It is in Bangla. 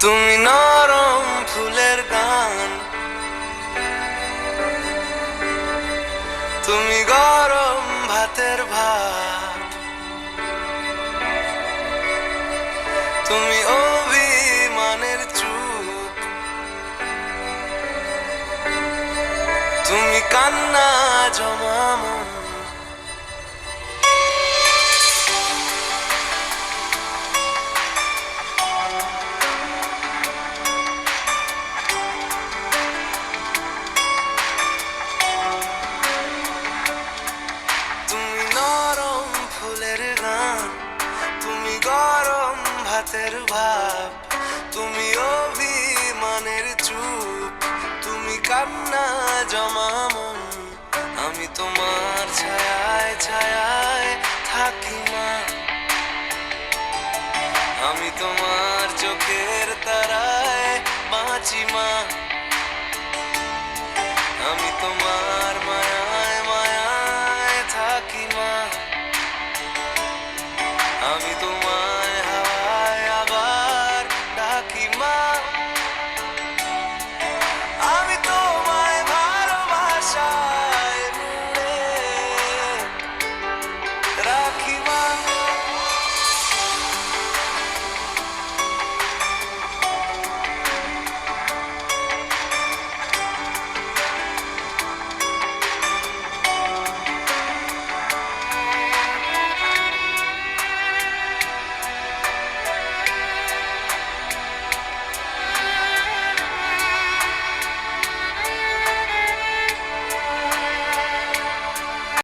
তুমি নরম ফুলের গান। তুমি গরম ভাতের ভাত। তুমি অভিমানের চুপ। তুমি কান্না জমা রাতের ভাব। তুমি অভিমানের চুপ। তুমি কান্না জমা মন। আমি তোমার ছায়ায় ছায়ায় থাকি না আমি তোমার চোখের তারায় বাঁচি মা। আমি তোমার মায়ায় মায়ায় থাকি মা। আমি তোমার